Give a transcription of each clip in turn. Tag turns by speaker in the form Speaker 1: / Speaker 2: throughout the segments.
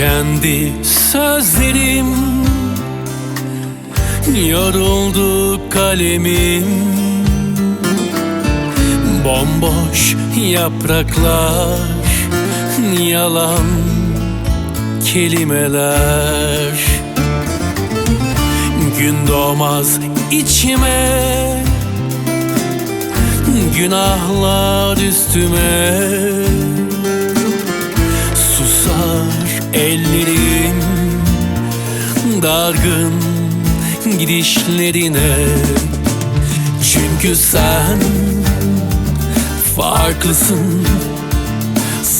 Speaker 1: Kendi sözlerim. Yoruldu kalemim. Bomboş yapraklar Yalan kelimeler. Gün doğmaz içime Günahlar üstüme ellerim Dargın gidişlerine. Çünkü sen farklısın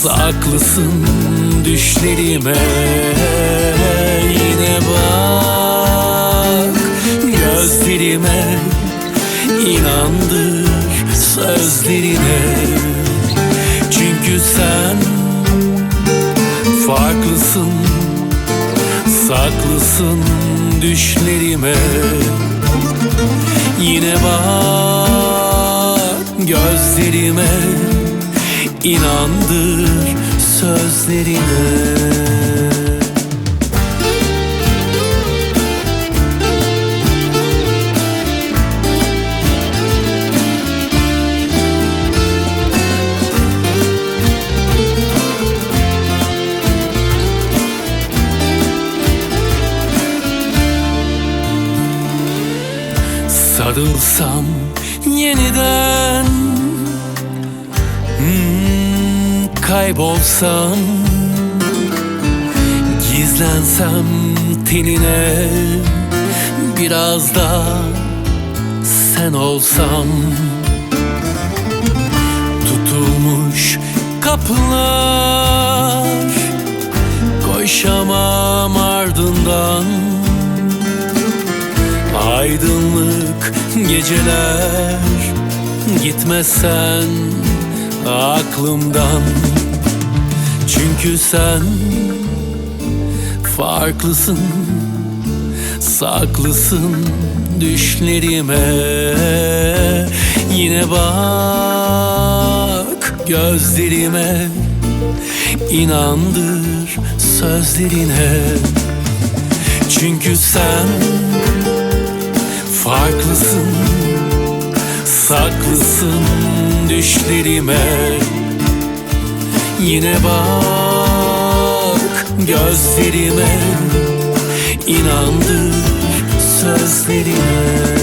Speaker 1: Saklısın düşlerime. Yine bak gözlerime inandır sözlerine farklısın Saklısın düşlerime. Yine bak gözlerime inandır sözlerine Sarılsam yeniden. Hmm, Kaybolsam Gizlensem tenine Biraz da sen olsam. Tutulmuş kapılar Koşamam ardından. Aydınlık geceler Gitmesen aklımdan. Çünkü sen farklısın Saklısın düşlerime. Yine bak gözlerime inandır sözlerine. Çünkü sen Farklısın, saklısın düşlerime. Yine bak gözlerime inandır sözlerine